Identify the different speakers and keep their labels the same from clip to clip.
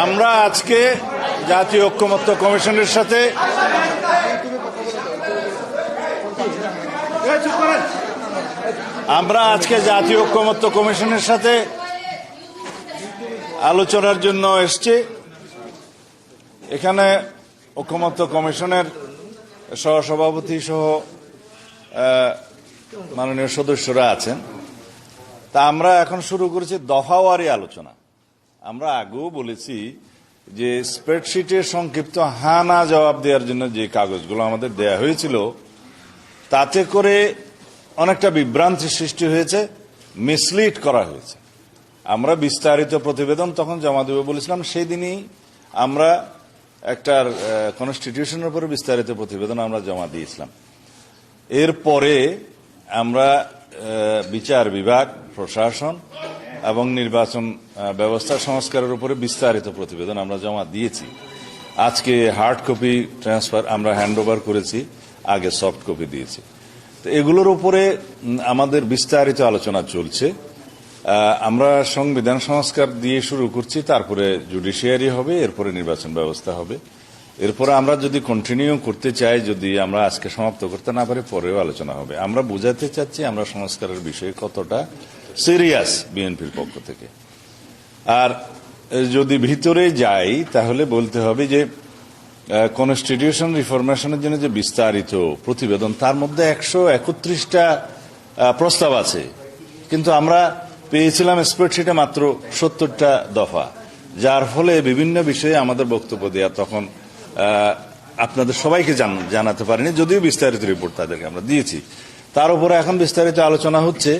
Speaker 1: আমরা আজকে জাতীয় ঐক্যমত্য কমিশনের সাথে আমরা আজকে জাতীয় ঐক্যমত্য কমিশনের সাথে আলোচনার জন্য এসছি। এখানে ঐক্যমত্য কমিশনের সহসভাপতি সহ মাননীয় সদস্যরা আছেন। তা আমরা এখন শুরু করেছি দফাওয়ারি আলোচনা। আমরা আগেও বলেছি যে স্প্রেডশিটের সংক্ষিপ্ত হা না জবাব দেওয়ার জন্য যে কাগজগুলো আমাদের দেয়া হয়েছিল, তাতে করে অনেকটা বিভ্রান্তি সৃষ্টি হয়েছে মিসলিড করা হয়েছে। আমরা বিস্তারিত প্রতিবেদন তখন জমা দেবে বলেছিলাম, সেই দিনই আমরা একটা কনস্টিটিউশনের উপরে বিস্তারিত প্রতিবেদন আমরা জমা দিয়েছিলাম। এরপরে আমরা বিচার বিভাগ, প্রশাসন এবং নির্বাচন ব্যবস্থা সংস্কারের উপরে বিস্তারিত প্রতিবেদন আমরা জমা দিয়েছি। আজকে হার্ড কপি ট্রান্সফার আমরা হ্যান্ড ওভার করেছি, আগে সফট কপি দিয়েছি। তো এগুলোর উপরে আমাদের বিস্তারিত আলোচনা চলছে। আমরা সংবিধান সংস্কার দিয়ে শুরু করছি, তারপরে জুডিশিয়ারি হবে, এরপরে নির্বাচন ব্যবস্থা হবে। এরপরে আমরা যদি কন্টিনিউ করতে চাই, যদি আমরা আজকে সমাপ্ত করতে না পারি, পরেও আলোচনা হবে। আমরা বুঝাতে চাচ্ছি আমরা সংস্কারের বিষয়ে কতটা সিরিয়াস বিএনপির পক্ষ থেকে। আর যদি ভিতরে যাই, তাহলে বলতে হবে যে কনস্টিটিউশন রিফরমেশনের জন্য যে বিস্তারিত প্রতিবেদন, তার মধ্যে একশো একত্রিশটা প্রস্তাব আছে। কিন্তু আমরা পেয়েছিলাম স্প্রেডশিটে মাত্র সত্তরটা দফা। যার ফলে বিভিন্ন বিষয়ে আমাদের বক্তব্য দেওয়া তখন আপনাদের সবাইকে জান- জানাতে পারিনি, যদিও বিস্তারিত রিপোর্ট তাদেরকে আমরা দিয়েছি। তার উপরে এখন বিস্তারিত আলোচনা হচ্ছে।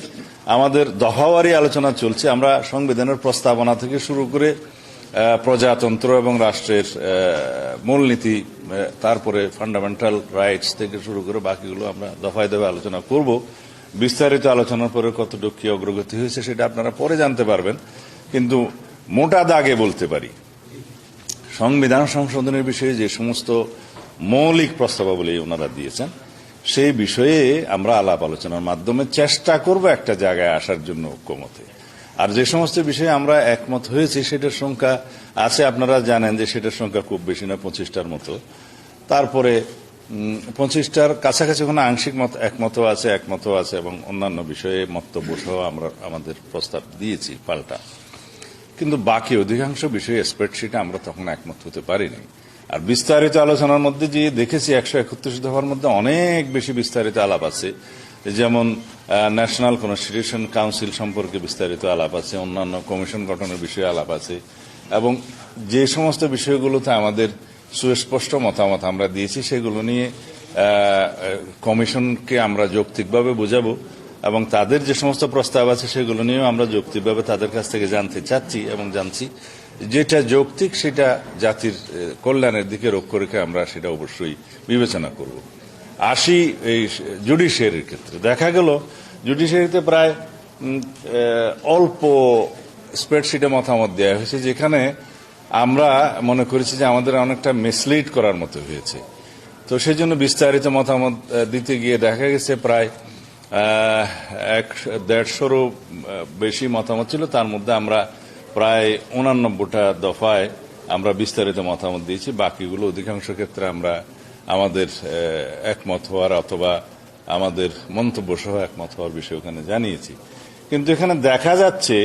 Speaker 1: আমাদের দফাওয়ারি আলোচনা চলছে। আমরা সংবিধানের প্রস্তাবনা থেকে শুরু করে প্রজাতন্ত্র এবং রাষ্ট্রের মূলনীতি তারপরে ফান্ডামেন্টাল রাইটস থেকে শুরু করে বাকিগুলো আমরা দফায় দফায় আলোচনা করব। বিস্তারিত আলোচনার পরে কতটুকু কি অগ্রগতি হয়েছে সেটা আপনারা পরে জানতে পারবেন। কিন্তু মোটা দাগে বলতে পারি, সংবিধান সংশোধনের বিষয়ে যে সমস্ত মৌলিক প্রস্তাবাবলী ওনারা দিয়েছেন সেই বিষয়ে আমরা আলাপ আলোচনার মাধ্যমে চেষ্টা করব একটা জায়গায় আসার জন্য ঐক্যমতে। আর যে সমস্ত বিষয়ে আমরা একমত হয়েছি, সেটার সংখ্যা আছে। আপনারা জানেন যে সেটার সংখ্যা খুব বেশি না, পঁচিশটার মতো। তারপরে পঁচিশটার কাছাকাছি ওখানে আংশিক মত একমত আছে একমত আছে এবং অন্যান্য বিষয়ে মন্তব্য সহ আমরা, আমাদের প্রস্তাব দিয়েছি পাল্টা। কিন্তু বাকি অধিকাংশ বিষয়ে স্প্রেডশিটে আমরা তখন একমত হতে পারিনি। আর বিস্তারিত আলোচনার মধ্যে যে দেখেছি একশো একত্রিশ দফার মধ্যে অনেক বেশি বিস্তারিত আলাপ আছে। যেমন ন্যাশনাল কনস্টিটিউশন কাউন্সিল সম্পর্কে বিস্তারিত আলাপ আছে, অন্যান্য কমিশন গঠনের বিষয়ে আলাপ আছে, এবং যে সমস্ত বিষয়গুলোতে আমাদের সুস্পষ্ট মতামত আমরা দিয়েছি, সেগুলো নিয়ে কমিশনকে আমরা যৌক্তিকভাবে বোঝাবো, এবং তাদের যে সমস্ত প্রস্তাব আছে, সেগুলো নিয়েও আমরা যৌক্তিকভাবে তাদের কাছ থেকে জানতে চাচ্ছি এবং জানছি। যেটা যৌক্তিক, সেটা জাতির কল্যাণের দিকে লক্ষ্য রেখে আমরা সেটা অবশ্যই বিবেচনা করব। আসি এই জুডিশিয়ারির ক্ষেত্রে। দেখা গেল, জুডিশিয়ারিতে প্রায় অল্প স্প্রেডশিটে মতামত দেওয়া হয়েছে, যেখানে আমরা মনে করেছি যে আমাদের অনেকটা মিসলিড করার মতো হয়েছে। তো সেই জন্য বিস্তারিত মতামত দিতে গিয়ে দেখা গেছে প্রায় এক, দেড়শোরও বেশি মতামত ছিল। তার মধ্যে আমরা প্রায় উনানব্বইটা দফায় আমরা বিস্তারিত মতামত দিয়েছি। বাকিগুলো অধিকাংশ ক্ষেত্রে আমরা আমাদের একমত হওয়ার অথবা আমাদের মন্তব্য সহ একমত হওয়ার বিষয়ে ওখানে জানিয়েছি। কিন্তু এখানে দেখা যাচ্ছে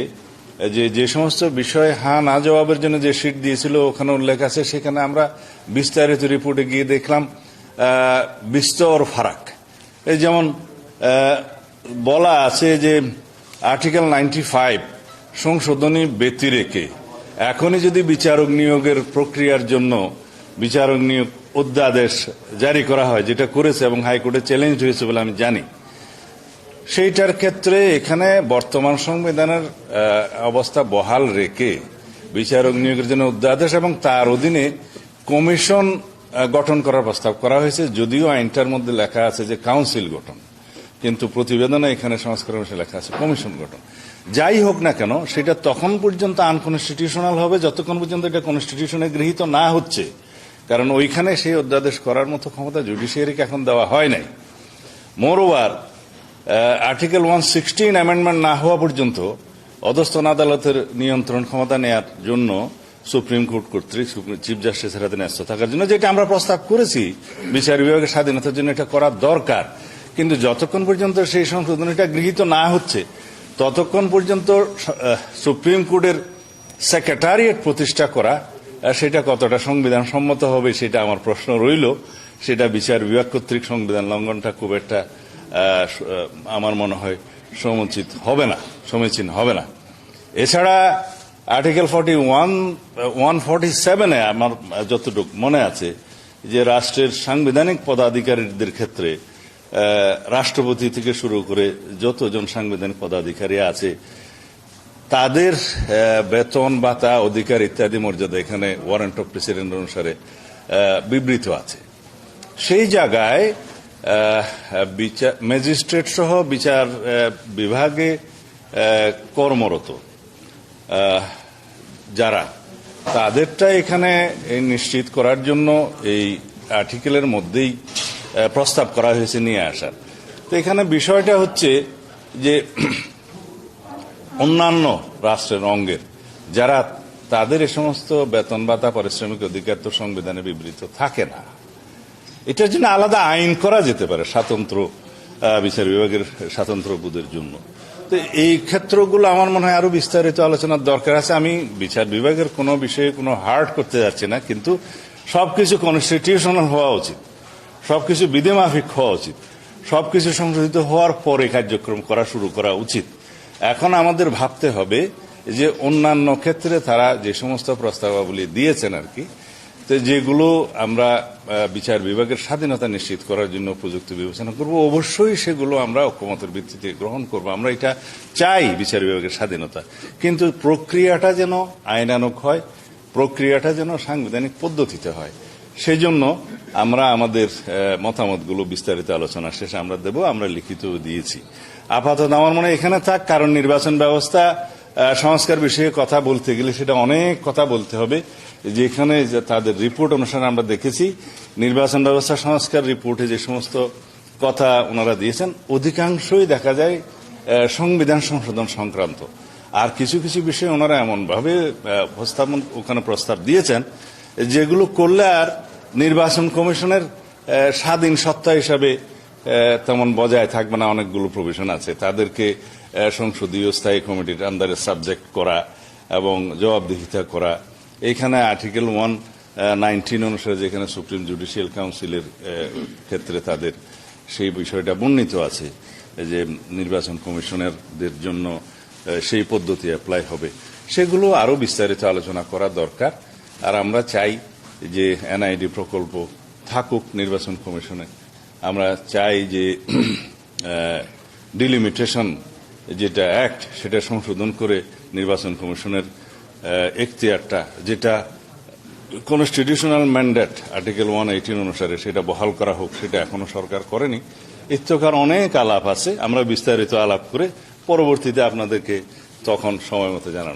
Speaker 1: যে যে সমস্ত বিষয়ে হ্যাঁ না জবাবের জন্য যে সিট দিয়েছিল, ওখানে উল্লেখ আছে। সেখানে আমরা বিস্তারিত রিপোর্টে গিয়ে দেখলাম বিস্তর ফারাক। এই যেমন বলা আছে যে আর্টিকেল নাইনটি ফাইভ সংশোধনী ব্যতি রেখে এখনই যদি বিচারক নিয়োগের প্রক্রিয়ার জন্য বিচারক নিয়োগ অধ্যাদেশ জারি করা হয়, যেটা করেছে এবং হাইকোর্টে চ্যালেঞ্জ হয়েছে বলে আমি জানি, সেইটার ক্ষেত্রে এখানে বর্তমান সংবিধানের অবস্থা বহাল রেখে বিচারক নিয়োগের জন্য অধ্যাদেশ এবং তার অধীনে কমিশন গঠন করার প্রস্তাব করা হয়েছে। যদিও আইনটার মধ্যে লেখা আছে যে কাউন্সিল গঠন, কিন্তু প্রতিবেদনে এখানে সংস্কার লেখা আছে কমিশন গঠন। যাই হোক না কেন, সেটা তখন পর্যন্ত আনকনস্টিটিউশনাল হবে, যতক্ষণ পর্যন্ত এটা কনস্টিটিউশনে গৃহীত না হচ্ছে। কারণ ওইখানে সেই অধ্যাদেশ করার মতো ক্ষমতা জুডিশিয়ারিকে এখন দেওয়া হয় নাই। Moreover article one sixteen amendment না হওয়া পর্যন্ত অধস্তন আদালতের নিয়ন্ত্রণ ক্ষমতা নেয়ার জন্য সুপ্রিম কোর্ট কর্তৃক চিফ জাস্টিসের হাতে ন্যস্ত থাকার জন্য, যেটা আমরা প্রস্তাব করেছি, বিচার বিভাগের স্বাধীনতার জন্য এটা করা দরকার। কিন্তু যতক্ষণ পর্যন্ত সেই সংশোধনীটা গৃহীত না হচ্ছে ততক্ষণ পর্যন্ত সুপ্রিম কোর্টের সেক্রেটারিয়েট প্রতিষ্ঠা করা সেটা কতটা সংবিধান সম্মত হবে সেটা আমার প্রশ্ন রইল। সেটা বিচার বিভাগ কর্তৃক সংবিধান লঙ্ঘনটা খুব একটা আমার মনে হয় সমুচিত হবে না, সমীচীন হবে না। এছাড়া article forty one one forty সেভেনে আমার যতটুকু মনে আছে যে রাষ্ট্রের সাংবিধানিক পদাধিকারীদের ক্ষেত্রে রাষ্ট্রপতি থেকে শুরু করে যতজন সাংবিধানিক পদাধিকারী আছে, তাদের বেতন, ভাতা, অধিকার ইত্যাদি মর্যাদা এখানে ওয়ারেন্ট অফ প্রেসিডেন্ট অনুসারে বিবৃত আছে। সেই জায়গায় বিচার ম্যাজিস্ট্রেট সহ বিচার বিভাগে কর্মরত যারা, তাদেরটা এখানে নিশ্চিত করার জন্য এই আর্টিকেলের মধ্যেই প্রস্তাব করা হয়েছে নিয়ে আসার। তো এখানে বিষয়টা হচ্ছে যে অন্যান্য রাষ্ট্রের অঙ্গের, যারা তাদের এ সমস্ত বেতন ভাতা, পারিশ্রমিক অধিকার তো সংবিধানে বিবৃত থাকে না। এটার জন্য আলাদা আইন করা যেতে পারে স্বাতন্ত্র বিচার বিভাগের স্বাতন্ত্র বোধের জন্য। তো এই ক্ষেত্রগুলো আমার মনে হয় আরও বিস্তারিত আলোচনার দরকার আছে। আমি বিচার বিভাগের কোনো বিষয়ে কোনো হার্ড করতে যাচ্ছি না, কিন্তু সবকিছু কনস্টিটিউশনাল হওয়া উচিত। সবকিছু বিধিমাফিক হওয়া উচিত। সবকিছু সংশোধিত হওয়ার পরে কার্যক্রম করা শুরু করা উচিত। এখন আমাদের ভাবতে হবে যে অন্যান্য ক্ষেত্রে তারা যে সমস্ত প্রস্তাবাবলী দিয়েছেন আর কি, তো যেগুলো আমরা বিচার বিভাগের স্বাধীনতা নিশ্চিত করার জন্য উপযুক্ত বিবেচনা করব, অবশ্যই সেগুলো আমরা ঐক্যমতের ভিত্তিতে গ্রহণ করব। আমরা এটা চাই বিচার বিভাগের স্বাধীনতা। কিন্তু প্রক্রিয়াটা যেন আইনানুক হয়, প্রক্রিয়াটা যেন সাংবিধানিক পদ্ধতিতে হয়। সেজন্য আমরা আমাদের মতামতগুলো বিস্তারিত আলোচনা শেষে আমরা দেব, আমরা লিখিত দিয়েছি। আপাতত আমার মনে এখানে থাক, কারণ নির্বাচন ব্যবস্থা সংস্কার বিষয়ে কথা বলতে গেলে সেটা অনেক কথা বলতে হবে। যেখানে তাদের রিপোর্ট অনুসারে আমরা দেখেছি, নির্বাচন ব্যবস্থা, সংস্কার রিপোর্টে যে সমস্ত কথা ওনারা দিয়েছেন, অধিকাংশই দেখা যায় সংবিধান সংশোধন সংক্রান্ত। আর কিছু কিছু বিষয়ে ওনারা এমনভাবে ওখানে প্রস্তাব দিয়েছেন, যেগুলো করলে আর নির্বাচন কমিশনের স্বাধীন সত্তা হিসাবে তেমন বজায় থাকবে না, অনেকগুলো প্রভিশন আছে। তাদেরকে সংসদীয় স্থায়ী কমিটির আন্ডারে সাবজেক্ট করা এবং জবাবদিহিতা করা। এখানে আর্টিকেল ওয়ান নাইনটিন অনুসারে যেখানে সুপ্রিম জুডিশিয়াল কাউন্সিলের ক্ষেত্রে তাদের সেই বিষয়টা বর্ণিত আছে, যে নির্বাচন কমিশনারদের জন্য সেই পদ্ধতি অ্যাপ্লাই হবে। সেগুলো আরও বিস্তারিত আলোচনা করা দরকার। আর আমরা চাই যে এনআইডি প্রকল্প থাকুক নির্বাচন কমিশনে, আমরা চাই যে ডিলিমিটেশন যেটা অ্যাক্ট সেটা সংশোধন করে নির্বাচন কমিশনের এখতিয়ারটা, যেটা constitutional mandate article one eighteen অনুসারে সেটা বহাল করা হোক, সেটা এখনও সরকার করেনি। ইত্যকার অনেক আলাপ আছে, আমরা বিস্তারিত আলাপ করে পরবর্তীতে আপনাদেরকে তখন সময় মতো জানানো